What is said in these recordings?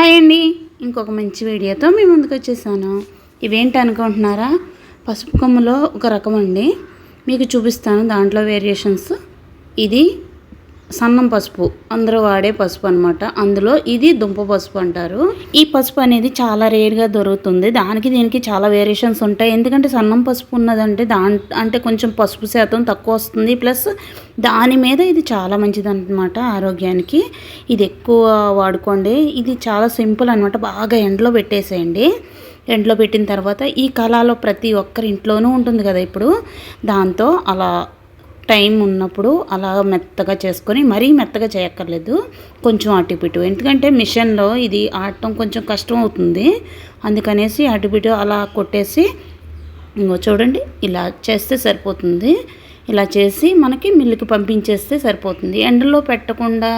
Hi అండి. ఇంకొక మంచి వీడియోతో మీ ముందుకు వచ్చేసాను. ఇవేంటి అనుకుంటున్నారా? పసుపు కొమ్ములో ఒక రకం అండి. మీకు చూపిస్తాను దాంట్లో వేరియేషన్స్. ఇది సన్నం పసుపు. అందరూ వాడే పసుపు అనమాట అందులో ఇది దుంప పసుపు అంటారు. ఈ పసుపు అనేది చాలా రేర్గా దొరుకుతుంది. దానికి దీనికి చాలా వేరియేషన్స్ ఉంటాయి. ఎందుకంటే సన్నం పసుపు ఉన్నదంటే దా అంటే కొంచెం పసుపు శాతం తక్కువ వస్తుంది. ప్లస్ దాని మీద ఇది చాలా మంచిది అనమాట ఆరోగ్యానికి. ఇది ఎక్కువ వాడుకోండి. ఇది చాలా సింపుల్ అనమాట బాగా ఎండలో పెట్టేసేయండి. ఎండలో పెట్టిన తర్వాత ఈ కళలో ప్రతి ఒక్కరి ఇంట్లోనూ ఉంటుంది కదా ఇప్పుడు. దాంతో అలా టైం ఉన్నప్పుడు అలా మెత్తగా చేసుకొని మరీ మెత్తగా చేయక్కర్లేదు. కొంచెం అటుపిటు ఎందుకంటే మిషన్లో ఇది ఆడటం కొంచెం కష్టం అవుతుంది. అందుకనేసి అటుపిటు అలా కొట్టేసి ఇంకో చూడండి ఇలా చేస్తే సరిపోతుంది. ఇలా చేసి మనకి మిల్లుకి పంపించేస్తే సరిపోతుంది. ఎండలో పెట్టకుండా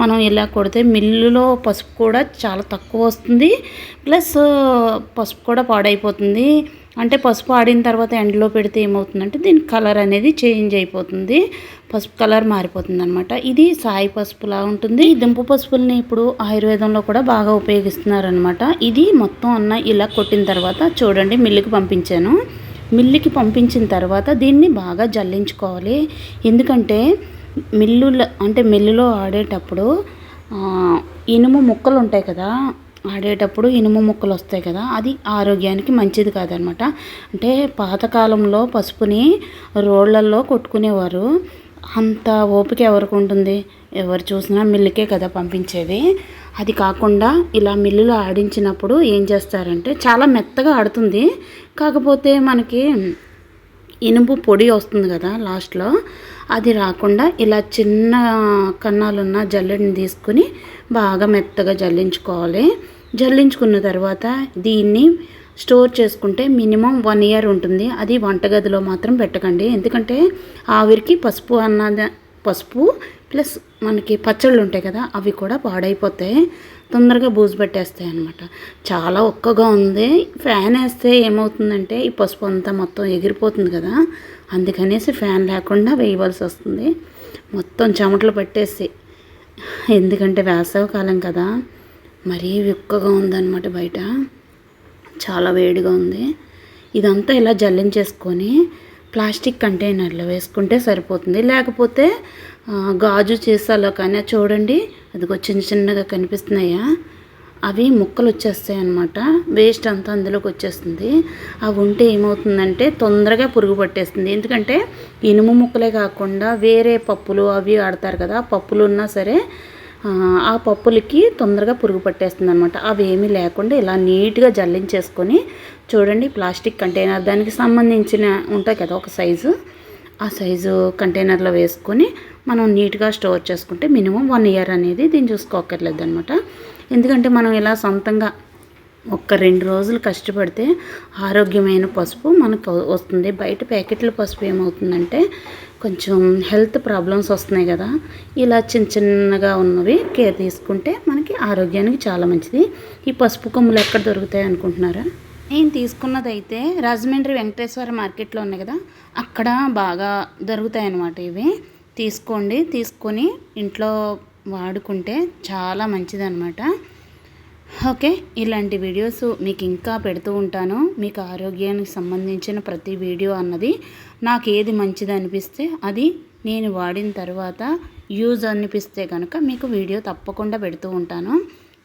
మనం ఇలా కొడితే మిల్లులో పసుపు కూడా చాలా తక్కువ వస్తుంది. ప్లస్ పసుపు కూడా పాడైపోతుంది. అంటే పసుపు ఆడిన తర్వాత ఎండలో పెడితే ఏమవుతుందంటే దీని కలర్ అనేది చేంజ్ అయిపోతుంది. పసుపు కలర్ మారిపోతుంది అనమాట ఇది సాయి పసుపులా ఉంటుంది. ఈ దుంప పసుపుల్ని ఇప్పుడు ఆయుర్వేదంలో కూడా బాగా ఉపయోగిస్తున్నారనమాట ఇది మొత్తం అన్న ఇలా కొట్టిన తర్వాత చూడండి మిల్లుకి పంపించాను. మిల్లుకి పంపించిన తర్వాత దీన్ని బాగా జల్లించుకోవాలి. ఎందుకంటే మిల్లులో అంటే మిల్లులో ఆడేటప్పుడు ఇనుము ముక్కలు ఉంటాయి కదా ఆడేటప్పుడు ఇనుము ముక్కలు వస్తాయి కదా అది ఆరోగ్యానికి మంచిది కాదనమాట. అంటే పాతకాలంలో పసుపుని రోళ్ళల్లో కొట్టుకునేవారు. అంత ఓపిక ఎవరికి ఉంటుంది? ఎవరు చూసినా మిల్లుకే కదా పంపించేది. అది కాకుండా ఇలా మిల్లులో ఆడించినప్పుడు ఏం చేస్తారంటే చాలా మెత్తగా ఆడుతుంది. కాకపోతే మనకి ఇనుము పొడి వస్తుంది కదా లాస్ట్లో అది రాకుండా ఇలా చిన్న కన్నాలున్న జల్లెడిని తీసుకుని బాగా మెత్తగా జల్లించుకోవాలి. జల్లించుకున్న తర్వాత దీన్ని స్టోర్ చేసుకుంటే మినిమం వన్ ఇయర్ ఉంటుంది. అది వంటగదిలో మాత్రం పెట్టకండి. ఎందుకంటే ఆవిరికి పసుపు అన్నది పసుపు ప్లస్ మనకి పచ్చళ్ళు ఉంటాయి కదా అవి కూడా పాడైపోతాయి. తొందరగా బూజు పెట్టేస్తాయి అనమాట చాలా ఒక్కగా ఉంది. ఫ్యాన్ వేస్తే ఏమవుతుందంటే ఈ పసుపు అంతా మొత్తం ఎగిరిపోతుంది కదా. అందుకనేసి ఫ్యాన్ లేకుండా వేయవలసి వస్తుంది. మొత్తం చెమటలు పట్టేసి. ఎందుకంటే వేసవకాలం కదా. మరీ ఎక్కువగా ఉందన్నమాట బయట. చాలా వేడిగా ఉంది. ఇదంతా ఇలా జల్లించేసుకొని ప్లాస్టిక్ కంటైనర్లో వేసుకుంటే సరిపోతుంది. లేకపోతే గాజు చేసాలో కానీ చూడండి అదిగో చిన్న చిన్నగా కనిపిస్తున్నాయా? అవి ముక్కలు వచ్చేస్తాయి అన్నమాట. వేస్ట్ అంతా అందులోకి వచ్చేస్తుంది. అవి ఉంటే ఏమవుతుందంటే తొందరగా పురుగు పట్టేస్తుంది. ఎందుకంటే ఇనుము ముక్కలే కాకుండా వేరే పప్పులు అవి ఆడతారు కదా పప్పులు ఉన్నా సరే ఆ పప్పులకి తొందరగా పురుగు పట్టేస్తుంది అనమాట అవి ఏమీ లేకుండా ఇలా నీట్గా జల్లించేసుకొని చూడండి ప్లాస్టిక్ కంటైనర్ దానికి సంబంధించిన ఉంటాయి కదా ఒక సైజు. ఆ సైజు కంటైనర్లో వేసుకొని మనం నీట్గా స్టోర్ చేసుకుంటే మినిమం వన్ ఇయర్ అనేది దీన్ని చూసుకోకర్లేదు అనమాట ఎందుకంటే మనం ఇలా సొంతంగా ఒక్క రెండు రోజులు కష్టపడితే ఆరోగ్యమైన పసుపు మనకు వస్తుంది. బయట ప్యాకెట్ల పసుపు ఏమవుతుందంటే కొంచెం హెల్త్ ప్రాబ్లమ్స్ వస్తున్నాయి కదా. ఇలా చిన్న చిన్నగా ఉన్నవి కేర్ తీసుకుంటే మనకి ఆరోగ్యానికి చాలా మంచిది. ఈ పసుపు కొమ్ములు ఎక్కడ దొరుకుతాయి అనుకుంటున్నారా? నేను తీసుకున్నదైతే రాజమండ్రి వెంకటేశ్వర మార్కెట్లో ఉన్నాయి కదా. అక్కడ బాగా దొరుకుతాయి అన్నమాట ఇవి. తీసుకోండి. తీసుకొని ఇంట్లో వాడుకుంటే చాలా మంచిది అనమాట ఓకే ఇలాంటి వీడియోస్ మీకు ఇంకా పెడుతూ ఉంటాను. మీకు ఆరోగ్యానికి సంబంధించిన ప్రతి వీడియో అన్నది నాకు ఏది మంచిది అనిపిస్తే అది నేను వాడిన తర్వాత యూజ్ అనిపిస్తే కనుక మీకు వీడియో తప్పకుండా పెడుతూ ఉంటాను.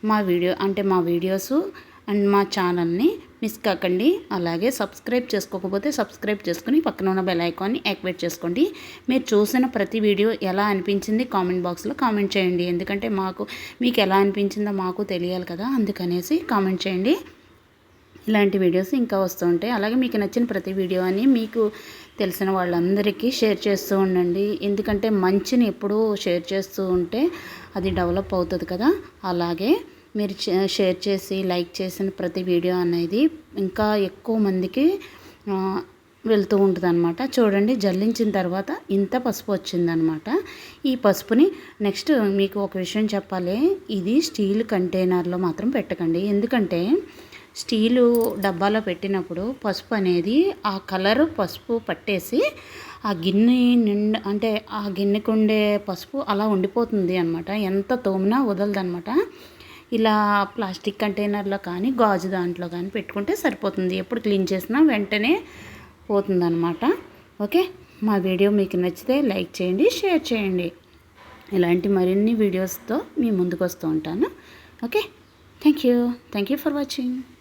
మా వీడియో అంటే మా వీడియోస్ అండ్ మా ఛానల్ని మిస్ కాకండి. అలాగే సబ్స్క్రైబ్ చేసుకోకపోతే సబ్స్క్రైబ్ చేసుకుని పక్కన ఉన్న బెల్ ఐకాన్ని యాక్టివేట్ చేసుకోండి. మీరు చూసిన ప్రతి వీడియో ఎలా అనిపించింది కామెంట్ బాక్స్లో కామెంట్ చేయండి. ఎందుకంటే మాకు మీకు ఎలా అనిపించిందో మాకు తెలియాలి కదా. అందుకనేసి కామెంట్ చేయండి. ఇలాంటి వీడియోస్ ఇంకా వస్తూ ఉంటాయి. అలాగే మీకు నచ్చిన ప్రతి వీడియో అని మీకు తెలిసిన వాళ్ళందరికీ షేర్ చేస్తూ ఉండండి. ఎందుకంటే మంచిని ఎప్పుడూ షేర్ చేస్తూ ఉంటే అది డెవలప్ అవుతుంది కదా. అలాగే మీరు షేర్ చేసి లైక్ చేసిన ప్రతి వీడియో అనేది ఇంకా ఎక్కువ మందికి వెళ్తూ ఉంటుంది అనమాట చూడండి జల్లించిన తర్వాత ఇంత పసుపు వచ్చిందనమాట ఈ పసుపుని నెక్స్ట్ మీకు ఒక విషయం చెప్పాలి. ఇది స్టీల్ కంటైనర్లో మాత్రం పెట్టకండి. ఎందుకంటే స్టీలు డబ్బాలో పెట్టినప్పుడు పసుపు అనేది ఆ కలర్ పసుపు పట్టేసి ఆ గిన్నె నిండా అంటే ఆ గిన్నెకు ఉండే పసుపు అలా ఉండిపోతుంది అనమాట ఎంత తోమినా వదలదనమాట ఇలా ప్లాస్టిక్ కంటైనర్లో కానీ గాజు దాంట్లో కానీ పెట్టుకుంటే సరిపోతుంది. ఎప్పుడు క్లీన్ చేసినా వెంటనే పోతుందన్నమాట. ఓకే? మా వీడియో మీకు నచ్చితే లైక్ చేయండి షేర్ చేయండి. ఇలాంటి మరిన్ని వీడియోస్తో మీ ముందుకు వస్తూ ఉంటాను. Okay? Thank you. Thank you for watching.